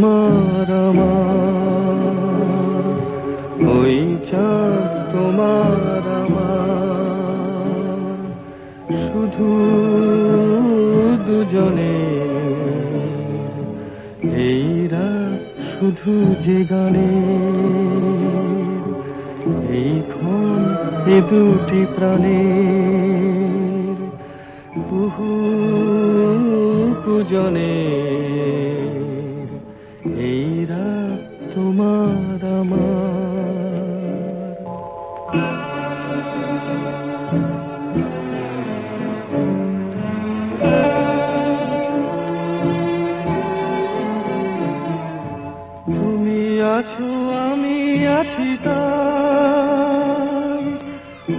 তোমার আমার। তোমার আমার। শুধু দুজনে। এই রাত শুধু যে গানে। এই ক্ষণ এ দুটি প্রাণের কুহু কুজনে এই রাত তোমার আমার তুমি আছো আমি আছি তাই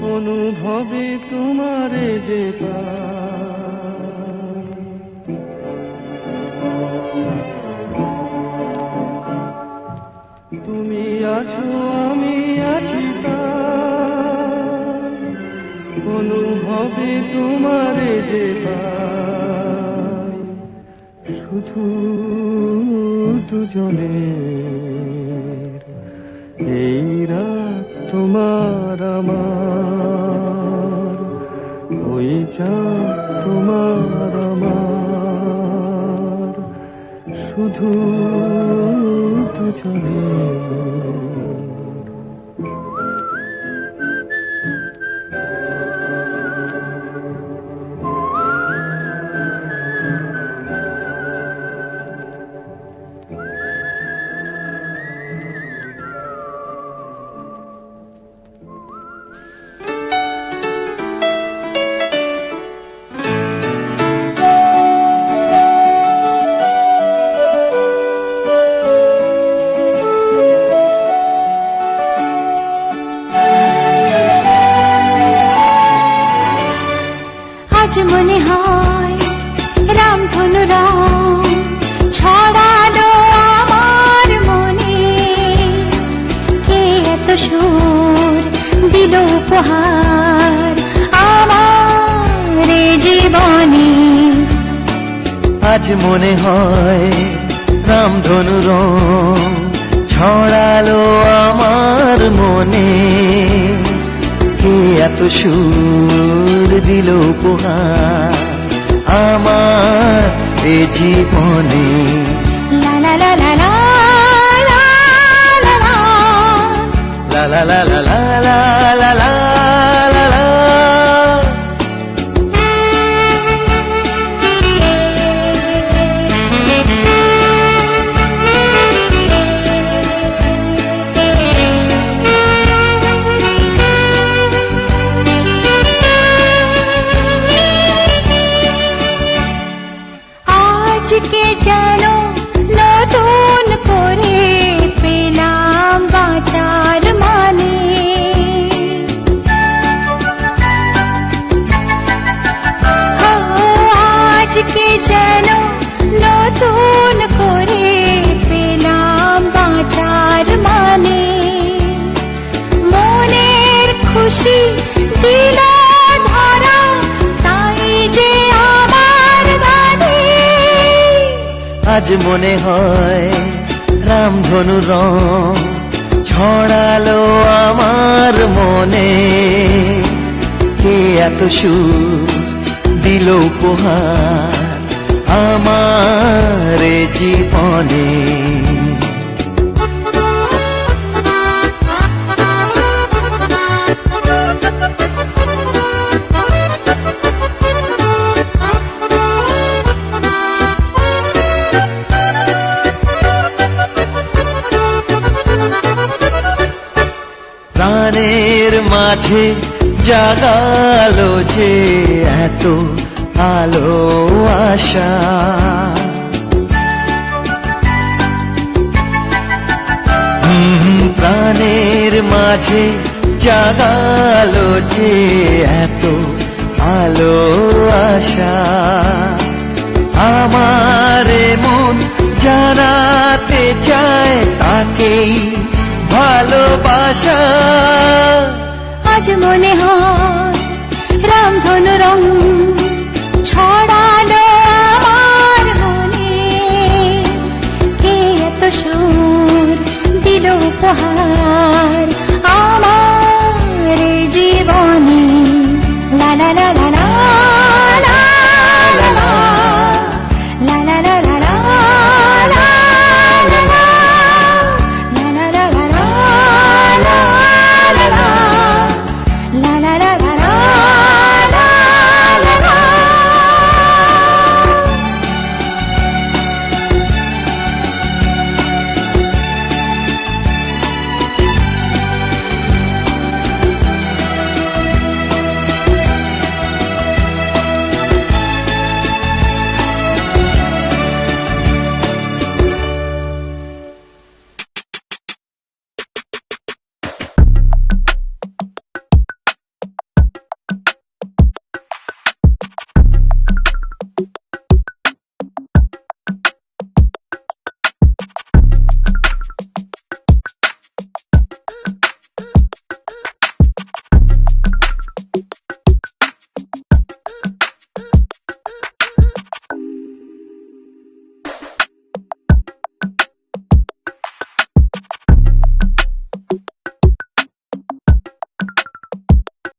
অনুভবে তোমারে যে পাই। আছো আমি আছি অনুভবে তোমারে যে শুধু দুজনের। এই রাত তোমার আমার। ওই চাঁদ তোমার আমার। শুধু আজ মনে হয় রামধনু রং ছড়ালো আমার মনে কে এত সুর দিল উপহার আমার এ জীবনে লা লা লা লা লা লা লা লা। লা লা লা আজকে যেন নতুন করে পেলাম বাঁচার মানে। মনের খুশি দিল ধরা তাই যে আমার আজ মনে হয় রামধনু ছড়ালো আমার মনে। কে এত দিল উপহার আমার জীবনে। প্রাণের মাঝে জাগালো যে এত আলো আশা। প্রাণের মাঝে জাগালো যে এত আলো আশা। আমার মন জানাতে চায় তাকেই ভালোবাসা। আজ মনে হয় রামধনু রং